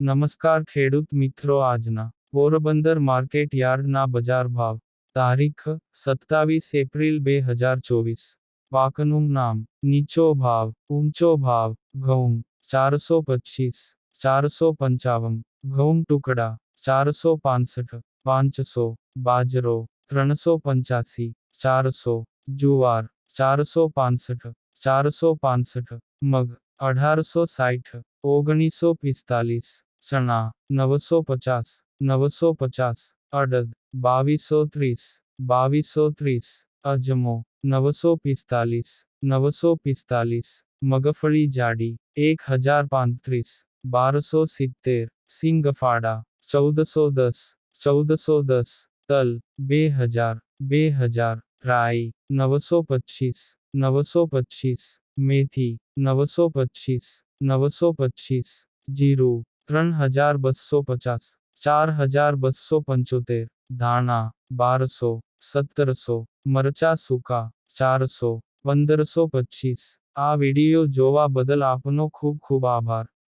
નમસ્કાર ખેડૂત મિત્રો આજના પોરબંદર માર્કેટ યાર્ડના બજાર ભાવ તારીખ સત્તાવીસ એપ્રિલ બે હજાર ચોવીસ પાકનું નામ નીચો ભાવ ઊંચો ભાવ ઘઉં ચારસો પચીસ ચારસો પંચાવન ઘઉં ટુકડા ચારસો પાંસઠ પાંચસો બાજરો ત્રણસો પંચ્યાસી ચારસો જુવાર ચારસો પાંસઠ ચારસો પાંસઠ મગ અઢારસો સાઠ ઓગણીસો પિસ્તાલીસ ચણા નવસો પચાસ નવસો પચાસ અડદ બાવીસો ત્રીસ બાવીસો ત્રીસ અજમો નવસો પિસ્તાલીસ નવસો પિસ્તાલીસ મગફળી જાડી એક હજાર પાંત્રીસ બારસો સિત્તેર સિંગફાડા ચૌદસો દસ ચૌદસો દસ તલ બે હજાર બે હજાર રાઈ નવસો પચીસ નવસો પચીસ મેથી નવસો પચીસ નવસો પચીસ જીરું ત્રણ હજાર બસો પચાસ, ચાર હજાર બસો પંચોતેર, ધાણા, બારસો, સત્તરસો, મરચા સૂકા, ચારસો, પંદરસો પચીસ. આ વીડિયો જોવા બદલ આપનો ખૂબ ખૂબ આભાર.